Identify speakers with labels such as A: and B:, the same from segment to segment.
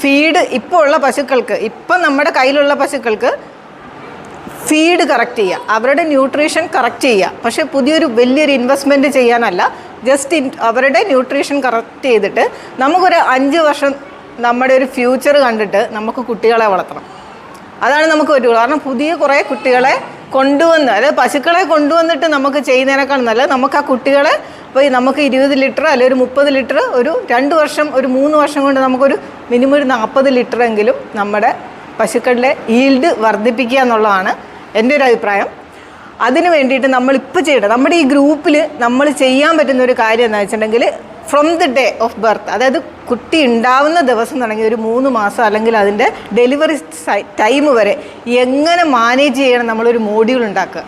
A: Feed ഇപ്പോൾ ഉള്ള പശുക്കൾക്ക് ഇപ്പം നമ്മുടെ കയ്യിലുള്ള പശുക്കൾക്ക് ഫീഡ് കറക്റ്റ് ചെയ്യുക. അവരുടെ ന്യൂട്രീഷൻ കറക്റ്റ് ചെയ്യുക. പക്ഷേ പുതിയൊരു വലിയൊരു ഇൻവെസ്റ്റ്മെന്റ് ചെയ്യാനല്ല ജസ്റ്റ് അവരുടെ ന്യൂട്രീഷൻ കറക്റ്റ് ചെയ്തിട്ട് നമുക്കൊരു അഞ്ച് വർഷം നമ്മുടെ ഒരു ഫ്യൂച്ചർ കണ്ടിട്ട് നമുക്ക് കുട്ടികളെ വളർത്തണം. അതാണ് നമുക്ക് പറ്റുള്ളൂ. കാരണം പുതിയ കുറേ കുട്ടികളെ കൊണ്ടുവന്ന് അതായത് പശുക്കളെ കൊണ്ടുവന്നിട്ട് നമുക്ക് ചെയ്യുന്നതിനേക്കാൾ നല്ലത് നമുക്ക് ആ കുട്ടികളെ ഇപ്പോൾ നമുക്ക് ഇരുപത് ലിറ്റർ അല്ലെങ്കിൽ ഒരു മുപ്പത് ലിറ്റർ ഒരു രണ്ട് വർഷം ഒരു മൂന്ന് വർഷം കൊണ്ട് നമുക്കൊരു മിനിമം ഒരു നാൽപ്പത് ലിറ്റർ എങ്കിലും നമ്മുടെ പശുക്കളുടെ ഈൽഡ് വർദ്ധിപ്പിക്കുക എന്നുള്ളതാണ് എന്റെ ഒരു അഭിപ്രായം. അതിന് വേണ്ടിയിട്ട് നമ്മളിപ്പോൾ ചെയ്യേണ്ടത് ചെയ്യണം നമ്മുടെ ഈ ഗ്രൂപ്പിൽ നമ്മൾ ചെയ്യാൻ പറ്റുന്ന ഒരു കാര്യം എന്താ വെച്ചിട്ടുണ്ടെങ്കിൽ from the day of birth അതായത് കുട്ടി ഉണ്ടാവുന്ന ദിവസം തുടങ്ങി ഒരു മൂന്ന് മാസം അല്ലെങ്കിൽ അതിന്റെ ഡെലിവറി ടൈം വരെ എങ്ങനെ മാനേജ് ചെയ്യണം നമ്മളൊരു മോഡ്യൂൾ ഉണ്ടാക്കുക.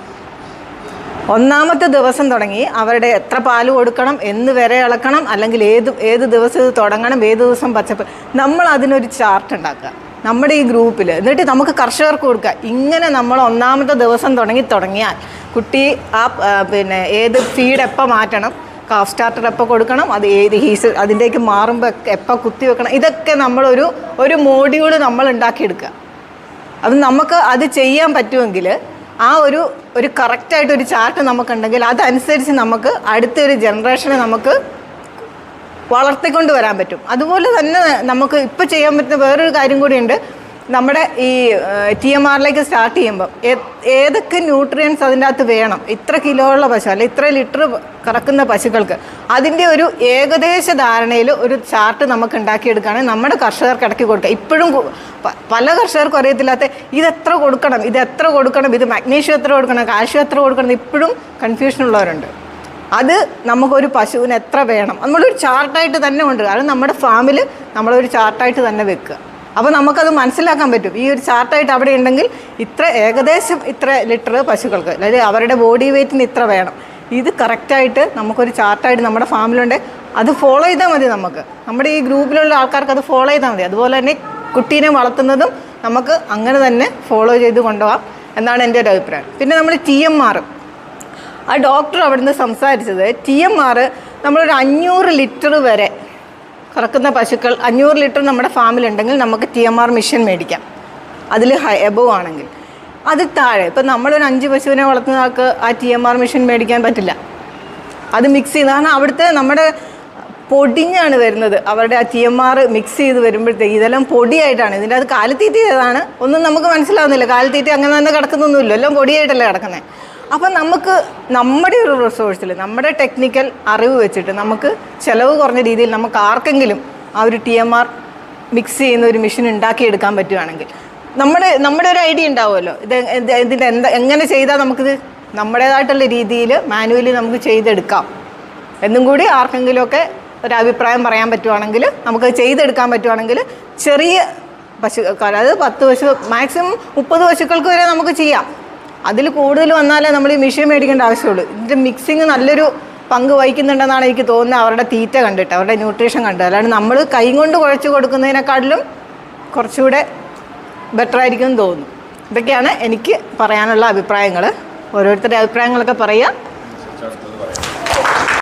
A: ഒന്നാമത്തെ ദിവസം തുടങ്ങി അവരുടെ എത്ര പാൽ കൊടുക്കണം എന്ന് വരെ ഇളക്കണം അല്ലെങ്കിൽ ഏത് ഏത് ദിവസം ഇത് തുടങ്ങണം ഏത് ദിവസം പച്ചപ്പ് നമ്മൾ അതിനൊരു ചാർട്ട് ഉണ്ടാക്കുക. നമ്മുടെ ഈ ഗ്രൂപ്പിൽ എന്നിട്ട് നമുക്ക് കർഷകർക്ക് കൊടുക്കുക. ഇങ്ങനെ നമ്മൾ ഒന്നാമത്തെ ദിവസം തുടങ്ങി തുടങ്ങിയാൽ കുട്ടി ആ പിന്നെ ഏത് ഫീഡ് എപ്പോൾ മാറ്റണം കാഫ് സ്റ്റാർട്ടർ എപ്പോൾ കൊടുക്കണം അത് ഏത് ഹീസ് അതിന്റേക്ക് മാറുമ്പോൾ എപ്പോൾ കുത്തി വെക്കണം ഇതൊക്കെ നമ്മളൊരു ഒരു മോഡ്യൂൾ നമ്മൾ ഉണ്ടാക്കിയെടുക്കുക. അത് നമുക്ക് അത് ചെയ്യാൻ പറ്റുമെങ്കിൽ ആ ഒരു ഒരു കറക്റ്റായിട്ട് ഒരു ചാർട്ട് നമുക്കുണ്ടെങ്കിൽ അതനുസരിച്ച് നമുക്ക് അടുത്തൊരു ജനറേഷനെ നമുക്ക് വളർത്തിക്കൊണ്ട് വരാൻ പറ്റും. അതുപോലെ തന്നെ നമുക്ക് ഇപ്പോൾ ചെയ്യാൻ പറ്റുന്ന വേറൊരു കാര്യം കൂടിയുണ്ട്. നമ്മുടെ ഈ ടി എം ആറിലേക്ക് സ്റ്റാർട്ട് ചെയ്യുമ്പോൾ ഏതൊക്കെ ന്യൂട്രിയൻസ് അതിന്റെ അകത്ത് വേണം? ഇത്ര കിലോ ഉള്ള പശു അല്ലെ ഇത്ര ലിറ്റർ കറക്കുന്ന പശുക്കൾക്ക് അതിന്റെ ഒരു ഏകദേശ ധാരണയിൽ ഒരു ചാർട്ട് നമുക്ക് ഉണ്ടാക്കിയെടുക്കുകയാണെങ്കിൽ നമ്മുടെ കർഷകർക്ക് ഇടയ്ക്ക് കൊടുക്കുക ഇപ്പോഴും പല കർഷകർക്കും അറിയത്തില്ലാത്ത ഇത് എത്ര കൊടുക്കണം ഇത് എത്ര കൊടുക്കണം ഇത് മഗ്നീഷ്യം എത്ര കൊടുക്കണം കാൽഷ്യം എത്ര കൊടുക്കണം ഇപ്പോഴും കൺഫ്യൂഷൻ ഉള്ളവരുണ്ട്. അത് നമുക്കൊരു പശുവിന് എത്ര വേണം? നമ്മളൊരു ചാർട്ടായിട്ട് തന്നെ കൊണ്ടുവരിക അത് നമ്മുടെ ഫാമിൽ നമ്മളൊരു ചാർട്ടായിട്ട് തന്നെ വെക്കുക. അപ്പോൾ നമുക്കത് മനസ്സിലാക്കാൻ പറ്റും. ഈ ഒരു ചാർട്ടായിട്ട് അവിടെ ഉണ്ടെങ്കിൽ ഇത്ര ഏകദേശം ഇത്ര ലിറ്റർ പശുക്കൾക്ക് അതായത് അവരുടെ ബോഡി വെയ്റ്റിന് ഇത്ര വേണം. ഇത് കറക്റ്റായിട്ട് നമുക്കൊരു ചാർട്ടായിട്ട് നമ്മുടെ ഫാമിലുണ്ട് അത് ഫോളോ ചെയ്താൽ മതി നമുക്ക്. നമ്മുടെ ഈ ഗ്രൂപ്പിലുള്ള ആൾക്കാർക്ക് അത് ഫോളോ ചെയ്താൽ മതി. അതുപോലെ തന്നെ കുട്ടീനെ വളർത്തുന്നതും നമുക്ക് അങ്ങനെ തന്നെ ഫോളോ ചെയ്ത് കൊണ്ടുപോകാം എന്നാണ് എന്റെ ഒരു അഭിപ്രായം. പിന്നെ നമ്മൾ ടി എം ആർ ആ ഡോക്ടർ അവിടുന്ന് സംസാരിച്ചത് ടി എം ആർ നമ്മളൊരു അഞ്ഞൂറ് ലിറ്റർ വരെ കറക്കുന്ന പശുക്കൾ അഞ്ഞൂറ് ലിറ്റർ നമ്മുടെ ഫാമിലുണ്ടെങ്കിൽ നമുക്ക് ടി എം ആർ മെഷീൻ മേടിക്കാം. അതിൽ ഹൈ എബവ് ആണെങ്കിൽ. അത് താഴെ ഇപ്പം നമ്മളൊരു അഞ്ച് പശുവിനെ വളർത്തുന്ന ആൾക്ക് ആ ടി എം ആർ മെഷീൻ മേടിക്കാൻ പറ്റില്ല. അത് മിക്സ് ചെയ്ത് കാരണം അവിടുത്തെ നമ്മുടെ പൊടിഞ്ഞാണ് വരുന്നത്. അവരുടെ ആ ടി എം ആർ മിക്സ് ചെയ്ത് വരുമ്പോഴത്തേക്ക് ഇതെല്ലാം പൊടിയായിട്ടാണ്. ഇതിന്റെ അത് കാലിത്തീറ്റ ചെയ്തതാണ് ഒന്നും നമുക്ക് മനസ്സിലാവുന്നില്ല. കാലിത്തീറ്റ അങ്ങനെ തന്നെ കിടക്കുന്നൊന്നുമില്ല. എല്ലാം പൊടിയായിട്ടല്ലേ കിടക്കുന്നത്. അപ്പം നമുക്ക് നമ്മുടെ ഒരു റിസോഴ്സിൽ നമ്മുടെ ടെക്നിക്കൽ അറിവ് വെച്ചിട്ട് നമുക്ക് ചിലവ് കുറഞ്ഞ രീതിയിൽ നമുക്ക് ആർക്കെങ്കിലും ആ ഒരു ടി എം ആർ മിക്സ് ചെയ്യുന്ന ഒരു മെഷീൻ ഉണ്ടാക്കിയെടുക്കാൻ പറ്റുവാണെങ്കിൽ നമ്മുടെ നമ്മുടെ ഒരു ഐഡിയ ഉണ്ടാവുമല്ലോ. ഇത് ഇതിന്റെ എന്താ എങ്ങനെ ചെയ്താൽ നമുക്കിത് നമ്മുടേതായിട്ടുള്ള രീതിയിൽ മാനുവലി നമുക്ക് ചെയ്തെടുക്കാം. എന്നും കൂടി ആർക്കെങ്കിലുമൊക്കെ ഒരു അഭിപ്രായം പറയാൻ പറ്റുവാണെങ്കിൽ നമുക്ക് ചെയ്തെടുക്കാൻ പറ്റുവാണെങ്കിൽ ചെറിയ പശു അതായത് പത്ത് പശു മാക്സിമം മുപ്പത് പശുക്കൾക്ക് വരെ നമുക്ക് ചെയ്യാം. അതിൽ കൂടുതൽ വന്നാലേ നമ്മൾ ഈ മെഷീൻ മേടിക്കേണ്ട ആവശ്യമുള്ളൂ. ഇതിന്റെ മിക്സിങ് നല്ലൊരു പങ്ക് വഹിക്കുന്നുണ്ടെന്നാണ് എനിക്ക് തോന്നുന്നത്. അവരുടെ തീറ്റ കണ്ടിട്ട് അവരുടെ ന്യൂട്രീഷൻ കണ്ടിട്ട് അല്ലാണ്ട് നമ്മൾ കൈ കൊണ്ട് കുഴച്ച് കൊടുക്കുന്നതിനെക്കാട്ടിലും കുറച്ചുകൂടെ ബെറ്റർ ആയിരിക്കും എന്ന് തോന്നുന്നു. ഇതൊക്കെയാണ് എനിക്ക് പറയാനുള്ള അഭിപ്രായങ്ങൾ ഓരോരുത്തരുടെ അഭിപ്രായങ്ങളൊക്കെ പറയുക